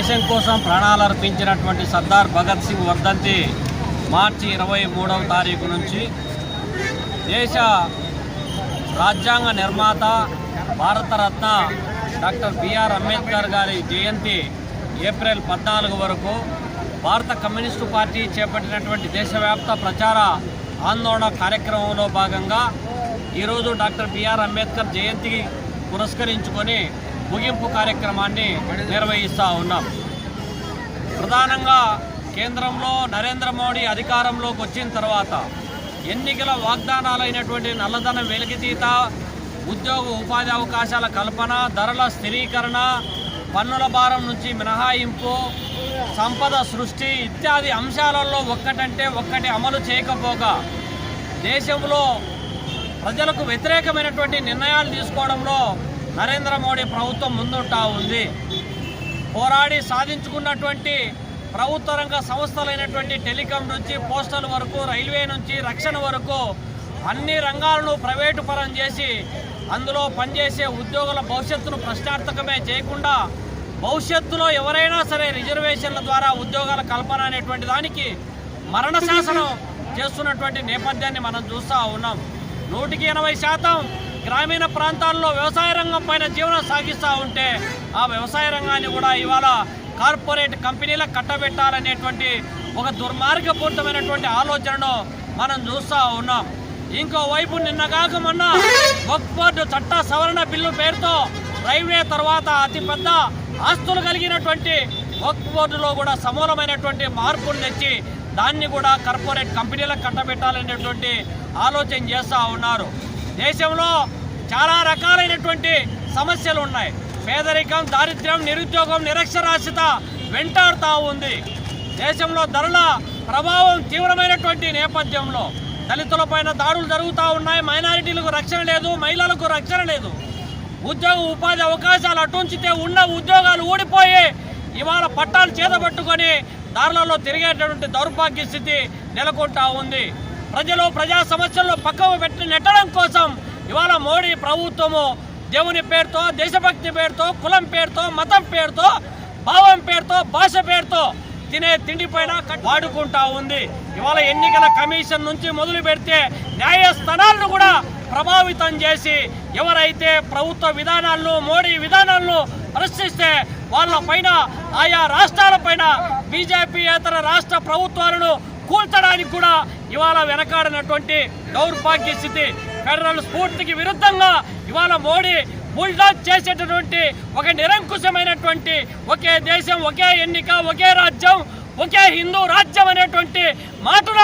దేశం కోసం ప్రాణాలు అర్పించినటువంటి సర్దార్ భగత్ సింగ్ వర్ధంతి మార్చి ఇరవై మూడవ తారీఖు నుంచి దేశ రాజ్యాంగ నిర్మాత భారతరత్న డాక్టర్ బిఆర్ అంబేద్కర్ గారి జయంతి ఏప్రిల్ పద్నాలుగు వరకు భారత కమ్యూనిస్టు పార్టీ చేపట్టినటువంటి దేశవ్యాప్త ప్రచార ఆందోళన కార్యక్రమంలో భాగంగా ఈరోజు డాక్టర్ బిఆర్ అంబేద్కర్ జయంతి పురస్కరించుకొని ముగింపు కార్యక్రమాన్ని నిర్వహిస్తూ ఉన్నాం. ప్రధానంగా కేంద్రంలో నరేంద్ర మోడీ అధికారంలోకి వచ్చిన తర్వాత ఎన్నికల వాగ్దానాలైనటువంటి నల్లధనం వెలికితీత ఉద్యోగ ఉపాధి అవకాశాల కల్పన ధరల స్థిరీకరణ పన్నుల భారం నుంచి మినహాయింపు సంపద సృష్టి ఇత్యాది అంశాలలో ఒక్కటంటే ఒక్కటి అమలు చేయకపోగా దేశంలో ప్రజలకు వ్యతిరేకమైనటువంటి నిర్ణయాలు తీసుకోవడంలో నరేంద్ర మోడీ ప్రభుత్వం ముందుంటా ఉంది. పోరాడి సాధించుకున్నటువంటి ప్రభుత్వ రంగ సంస్థలైనటువంటి టెలికాం నుంచి పోస్టల్ వరకు రైల్వే నుంచి రక్షణ వరకు అన్ని రంగాలను ప్రైవేటు పరం చేసి అందులో పనిచేసే ఉద్యోగుల భవిష్యత్తును ప్రశ్నార్థకమే చేయకుండా భవిష్యత్తులో ఎవరైనా సరే రిజర్వేషన్ల ద్వారా ఉద్యోగాల కల్పన అనేటువంటి దానికి మరణ శాసనం చేస్తున్నటువంటి నేపథ్యాన్ని మనం చూస్తూ ఉన్నాం. నూటికి ఎనభై శాతం గ్రామీణ ప్రాంతాల్లో వ్యవసాయ రంగం పైన జీవనం సాగిస్తూ ఉంటే ఆ వ్యవసాయ రంగాన్ని కూడా ఇవాళ కార్పొరేట్ కంపెనీల కట్టబెట్టాలనేటువంటి ఒక దుర్మార్గపూరితమైనటువంటి ఆలోచనను మనం చూస్తూ ఉన్నాం. ఇంకోవైపు నిన్నగాక మొన్న వక్ఫర్డ్ చట్ట సవరణ బిల్లు పేరుతో రైల్వే తర్వాత అతిపెద్ద ఆస్తులు కలిగినటువంటి వక్ఫ్ బోర్డులో కూడా సమూలమైనటువంటి మార్పులు తెచ్చి దాన్ని కూడా కార్పొరేట్ కంపెనీలకు కట్టబెట్టాలనేటువంటి ఆలోచన చేస్తూ ఉన్నారు. దేశంలో చాలా రకాలైనటువంటి సమస్యలు ఉన్నాయి. పేదరికం దారిద్ర్యం నిరుద్యోగం నిరక్షరాస్యత వెంటాడుతూ ఉంది. దేశంలో ధరల ప్రభావం తీవ్రమైనటువంటి నేపథ్యంలో దళితులపైన దాడులు జరుగుతూ ఉన్నాయి. మైనారిటీలకు రక్షణ లేదు మహిళలకు రక్షణ లేదు. ఉద్యోగ ఉపాధి అవకాశాలు అటుంచితే ఉన్న ఉద్యోగాలు ఊడిపోయి ఇవాళ పట్టాలు చేతబట్టుకొని దారులలో తిరిగేటటువంటి దౌర్భాగ్య స్థితి నెలకొంటా ఉంది. ప్రజలు ప్రజా సమస్యల్లో పక్కకు పెట్టి నెట్టడం కోసం ఇవాళ మోడీ ప్రభుత్వము దేవుని పేరుతో దేశభక్తి పేరుతో కులం పేరుతో మతం పేరుతో భావం పేరుతో భాష పేరుతో తినే తిండి పైన కట్- వాడుకుంటా ఉంది. ఇవాళ ఎన్నికల కమిషన్ నుంచి మొదలు పెడితే న్యాయస్థానాలను కూడా ప్రభావితం చేసి ఎవరైతే ప్రభుత్వ విధానాలను మోడీ విధానాలను ప్రశ్నిస్తే వాళ్ళ పైన ఆయా రాష్ట్రాల పైన బీజేపీ ఇతర రాష్ట్ర ప్రభుత్వాలను కూల్చడానికి కూడా ఇవాళ వెనకాడినటువంటి దౌర్భాగ్య స్థితి. ఫెడరల్ స్ఫూర్తికి విరుద్ధంగా ఇవాళ మోడీ బుల్డాక్ చేసేటటువంటి ఒక నిరంకుశమైనటువంటి ఒకే దేశం ఒకే ఎన్నిక ఒకే రాజ్యం ఒకే హిందూ రాజ్యం అనేటువంటి మాటన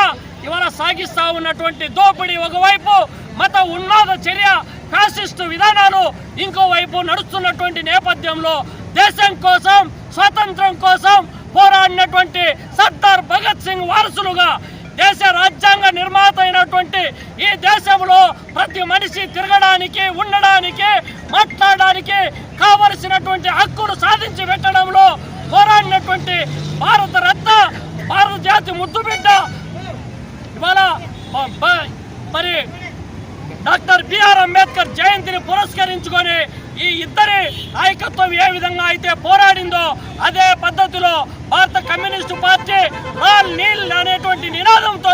ఇవాళ సాగిస్తా ఉన్నటువంటి దోపిడీ ఒకవైపు మత ఉన్మాద చర్య ఫ్యాసిస్టు విధానాలు ఇంకోవైపు నడుస్తున్నటువంటి నేపథ్యంలో దేశం కోసం స్వాతంత్రం కోసం పోరాడినటువంటి సర్దార్ భగత్ సింగ్ వారసులుగా దేశ రాజ్యాంగ నిర్మాత అయినటువంటి ఈ దేశంలో ప్రతి మనిషి తిరగడానికి ఉండడానికి మాట్లాడడానికి కావలసినటువంటి హక్కులు సాధించి పెట్టడంలో పోరాడినటువంటి భారత రత్న భారత జాతి ముద్దుబిడ్డ ఇవాళ మరి డాక్టర్ బిఆర్ అంబేద్కర్ జయంతిని పురస్కరించుకొని ఈ ఇద్దరి నాయకత్వం ఏ విధంగా అయితే పోరాడిందో అదే పద్ధతిలో భారత కమ్యూనిస్టు పార్టీ లాల్ నీల్ అనేటువంటి నినాదంతో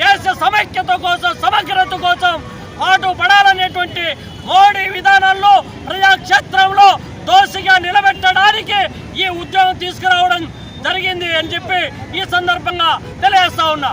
దేశ సమైక్యత కోసం సమగ్రత కోసం పాటు పడాలనేటువంటి మోడీ విధానాల్లో ప్రజాక్షేత్రంలో దోషిగా నిలబెట్టడానికి ఈ ఉద్యోగం తీసుకురావడం జరిగింది అని చెప్పి ఈ సందర్భంగా తెలియజేస్తా ఉన్నా.